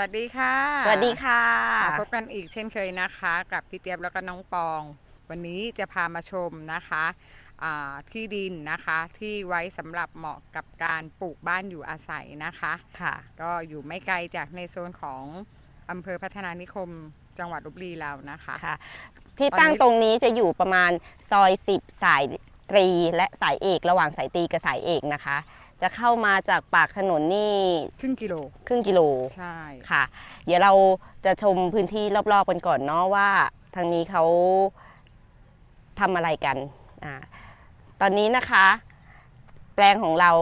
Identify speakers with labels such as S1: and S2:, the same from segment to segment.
S1: วัสดีค่ะ
S2: สวัสดีค่ะ
S1: มาพบกันอีกเช่นเคยนะคะ กับพี่เจี๊ยบแล้วก็น้องปอง วันนี้จะพามาชมนะคะอ่าที่ดินนะคะที่ไว้สำหรับเหมาะกับการปลูกบ้านอยู่อาศัยนะคะ
S2: ค่ะ
S1: ก็อยู่ไม่ไกลจากในโซนของอำเภอพัฒนานิคมจังหวัดลบบุรีเรานะคะ
S2: ค่ะ ที่
S1: ตอนนี้
S2: ตั้งตรงนี้จะอยู่ประมาณซอย 10 สายตรีและสายเอกระหว่างสายตรีกับสายเอกนะคะ จะเข้ามาจากปากถนนนี่
S1: ครึ่งกิโล
S2: ครึ่งกิโล
S1: ใช่
S2: ค่ะ เดี๋ยวเราจะชมพื้นที่รอบๆกันก่อนเนาะว่าทางนี้เขาทำอะไรกันอ่าตอนนี้นะคะ แปลงของเรา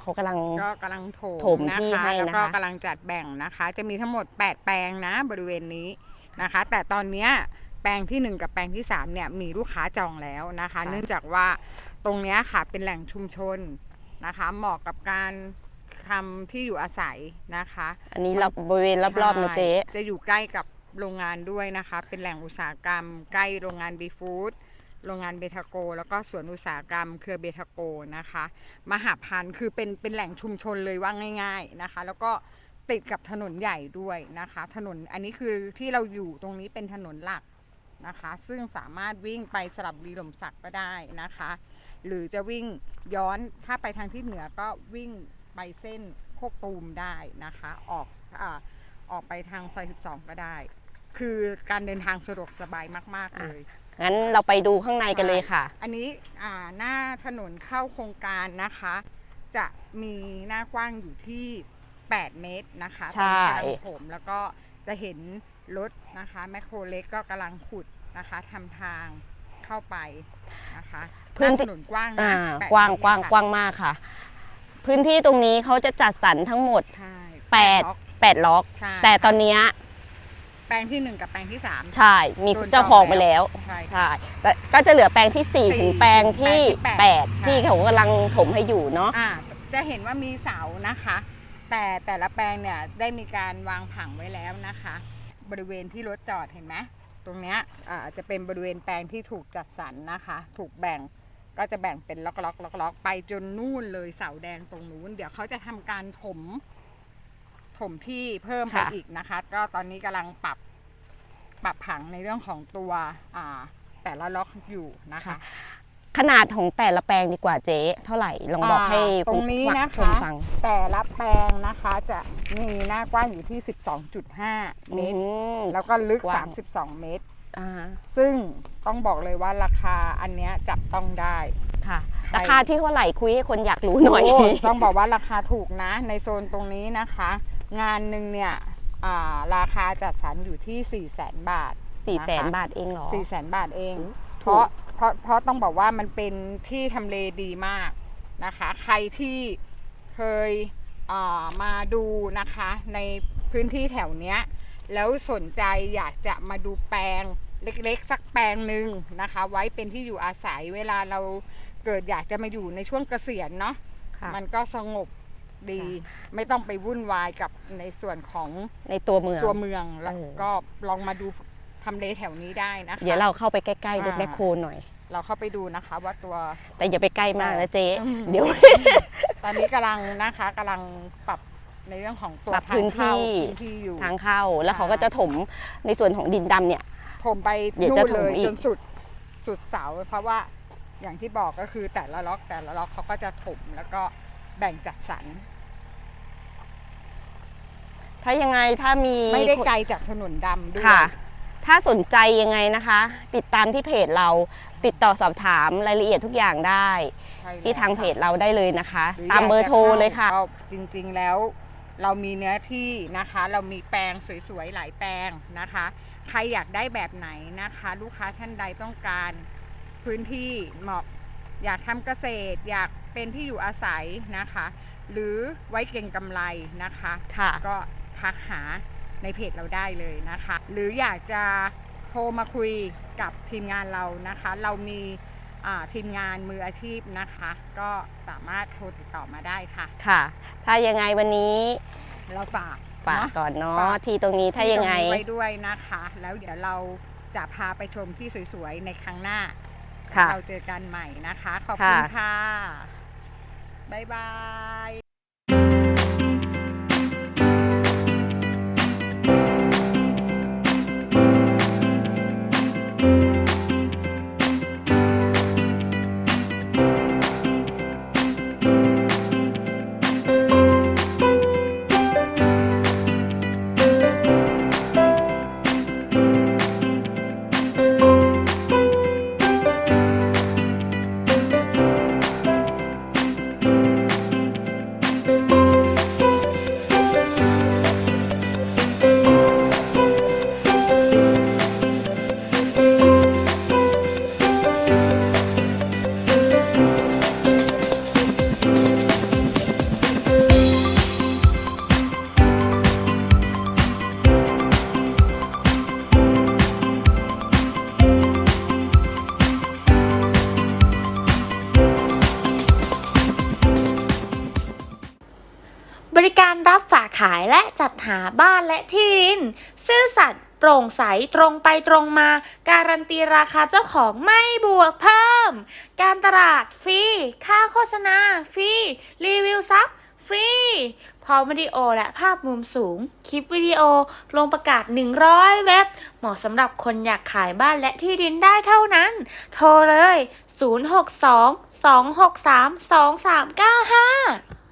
S2: เขากำลัง
S1: ก็กำลังโถ
S2: ถม
S1: นะ
S2: ที่
S1: คะ
S2: ให้
S1: แล้วก็
S2: นะคะ
S1: กำลังจัดแบ่งนะคะ จะมีทั้งหมด 8 แปลงนะบริเวณนี้นะคะ แต่ตอนเนี้ยแปลงที่1 กับแปลงที่3เนี่ยมีลูกค้าจองแล้วนะคะ เนื่องจากว่าตรงเนี้ยค่ะเป็นแหล่งชุมชน นะคะเหมาะกับการทำที่อยู่อาศัยนะคะ
S2: อันนี้เราบริเวณรอบๆนะเจ๊
S1: ใช่จะอยู่ใกล้กับโรงงานด้วยนะคะ เป็นแหล่งอุตสาหกรรม ใกล้โรงงานบีฟู้ดโรงงานเบทาโก แล้วก็สวนอุตสาหกรรมเครือเบทาโกนะคะ มหาพันธุ์คือเป็นเป็นแหล่งชุมชนเลยว่าง่าย ๆนะคะ แล้วก็ติดกับถนนใหญ่ด้วยนะคะ ถนนอันนี้คือที่เราอยู่ตรงนี้เป็นถนนหลักนะคะ ซึ่งสามารถวิ่งไปสลับรีหลมสักก็ได้นะคะ หรือจะวิ่งย้อนถ้าไปทางทิศเหนือก็วิ่งไปเส้นโคกตูมได้นะคะ ออกอาออกไปทางซอย 12 ก็ได้ คือการเดินทางสะดวกสบายมาก ๆ เลย
S2: งั้นเราไปดูข้างในกันเลยค่ะ
S1: อันนี้อ่าหน้าถนนเข้าโครงการนะคะ จะมีหน้ากว้างอยู่ที่ 8 เมตรนะคะ
S2: ใช่
S1: ตอนนี้กำลังผมแล้วก็จะเห็นรถนะคะ แมคโครเล็กก็กำลังขุดนะคะทำทาง เข้าไปนะคะ
S2: พื้น
S1: ห
S2: ที่
S1: ถนนกว้าง
S2: อ่า
S1: นะ8
S2: กว้าง
S1: เมตร
S2: กว้าง
S1: ค่ะ
S2: กว้างมากค่ะ พื้นที่ตรงนี้เขาจะจัดสรรทั้งหมด
S1: ใช่
S2: แปด
S1: ล็อก
S2: 8ล็อก
S1: ใช่
S2: แต่ตอนเนี้ย
S1: แปลงที่หนึ่งกับแปลงที่สาม
S2: ใช่ มีเจ้าของไปแล้ว
S1: ใช่
S2: ใช่แต่ก็จะเหลือแปลงที่
S1: สี่
S2: 4ถึงแปลงที่
S1: แปลงที่แปด
S2: 8
S1: ใช่
S2: ที่เขากำลังถมให้อยู่เนาะ
S1: อ่าจะเห็นว่ามีเสานะคะ แต่แต่ละแปลงเนี่ยได้มีการวางผังไว้แล้วนะคะ บริเวณที่รถจอดเห็นไหม ตรงเนี้ยอ่าจะเป็นบริเวณแปลงที่ถูกจัดสรรนะคะ ถูกแบ่งก็จะแบ่งเป็นล็อกล็อกล็อกล็อกไปจนนู่นเลยเสาแดงตรงนู้น เดี๋ยวเขาจะทำการถม ถมที่เพิ่มไปอีกนะคะ ก็ตอนนี้กำลังปรับปรับผังในเรื่องของตัวอ่าแต่ละล็อกอยู่นะคะ
S2: ขนาดของแต่ละแปลงดีกว่าเจ๊เท่าไหร่ลองบอก
S1: อ่า
S2: ให้
S1: ตรงนี้
S2: ผู้
S1: นะ
S2: ชม
S1: คะ
S2: ฟัง
S1: แต่ละแปลงนะคะจะมีหน้ากว้างอยู่ที่ 12.5 เมตร
S2: อืม
S1: แล้วก็ลึก
S2: กว้าง
S1: 32 เมตร
S2: อ่า
S1: ซึ่งต้องบอกเลยว่าราคาอันเนี้ยจับต้องได้
S2: ค่ะ
S1: ใช่
S2: ราคาที่เท่าไหร่คุยให้คนอยากรู้หน่อย
S1: โต้องบอกว่าราคาถูกนะ ในโซนตรงนี้นะคะ งานหนึ่งเนี่ยอ่าราคาจัดสรรอยู่ที่4 0 0 0 0 0 บาท
S2: สี่แสน
S1: นะคะ
S2: บาทเองเหรอ
S1: 4 0 0 0 0 0 บาทเอง
S2: ถูก
S1: เพราะ เพราะเพราะต้องบอกว่ามันเป็นที่ทำเลดีมากนะคะ ใครที่เคยอ่ามาดูนะคะในพื้นที่แถวเนี้ย แล้วสนใจอยากจะมาดูแปลงเล็กๆ สักแปลงหนึ่งนะคะ ไว้เป็นที่อยู่อาศัยเวลาเราเกิดอยากจะมาอยู่ในช่วงเกษียณเนาะ
S2: ค่ะ
S1: มันก็สงบดีไม่ต้องไปวุ่นวายกับในส่วนของ
S2: ในตัวเมือง
S1: ตัวเมืองแล้ว
S2: เออ
S1: ก็ลองมาดู ทำเลแถวนี้ได้นะคะ
S2: เดี๋ยวเราเข้าไปใกล้ๆรถ
S1: อ่า
S2: แมคโครหน่อย
S1: เราเข้าไปดูนะคะว่าตัว
S2: แต่อย่าไปใกล้มากนะเจ๊
S1: อืม
S2: เดี๋ยว
S1: ตอนนี้กำลังนะคะกำลังปรับในเรื่องของตัว
S2: ปรับ
S1: ทาง
S2: พื้นที่
S1: เข้าพื้นที่อยู่
S2: ทางเข้าแล้ว
S1: ใช่
S2: เขาก็จะถมในส่วนของดินดำเนี่ย
S1: ถมไป
S2: เดี๋ยว
S1: นู่
S2: จะ
S1: น
S2: ถ
S1: เล
S2: ม
S1: ย
S2: อีก
S1: จนสุดสุดเสาเพราะว่าอย่างที่บอกก็คือแต่ละล็อกแต่ละล็อกเขาก็จะถมแล้วก็แบ่งจัดสรร
S2: ถ้ายังไงถ้ามี
S1: ไม่ได้ไกลจากถนนดำด้วย
S2: ค่ะ ถ้าสนใจยังไงนะคะ ติดตามที่เพจเราติดต่อสอบถามรายละเอียดทุกอย่างได้
S1: ใช่แล้ว
S2: ที่ทางเพจ
S1: ค่ะ
S2: เราได้เลยนะคะ
S1: หอ
S2: ตามเบอร์โทรา
S1: กจะ
S2: เลยค่ะ
S1: ก็จริง ๆ แล้ว เรามีเนื้อที่นะคะ เรามีแปลงสวยๆ หลายแปลงนะคะ ใครอยากได้แบบไหนนะคะ ลูกค้าท่านใดต้องการพื้นที่เหมาะ อยากทำเกษตร อยากเป็นที่อยู่อาศัยนะคะ หรือไว้เก็งกำไรนะคะ
S2: ค่ะ
S1: ก็ทักหา ในเพจเราได้เลยนะคะ หรืออยากจะโทรมาคุยกับทีมงานเรานะคะ เรามีอ่าทีมงานมืออาชีพนะคะ ก็สามารถโทรติดต่อมาได้ค่ะ
S2: ค่ะ ถ้ายังไงวันนี้
S1: เราฝาก
S2: ฝาก
S1: เนาะ
S2: ก่อนเนาะ
S1: ฝาก
S2: ที่ตรงนี้ถ้ายังไง
S1: ที่ตรนี้ไว้ด้วยนะคะ แล้วเดี๋ยวเราจะพาไปชมที่สวยๆ ในครั้งหน้า
S2: ค่ะ
S1: เราเจอกันใหม่นะคะ ขอบคุณ
S2: ค่ะ
S1: ค่ะบ๊ายบาย
S3: ขายและจัดหาบ้านและที่ดิน ซื่อสัตย์โปร่งใสตรงไปตรงมา การันตีราคาเจ้าของไม่บวกเพิ่ม การตลาดฟรี ค่าโฆษณาฟรี รีวิวซับฟรี พร้อมวิดีโอและภาพมุมสูง คลิปวิดีโอ ลงประกาศ 100 เว็บ เหมาะสำหรับคนอยากขายบ้านและที่ดินได้เท่านั้น โทรเลย 062 263 2395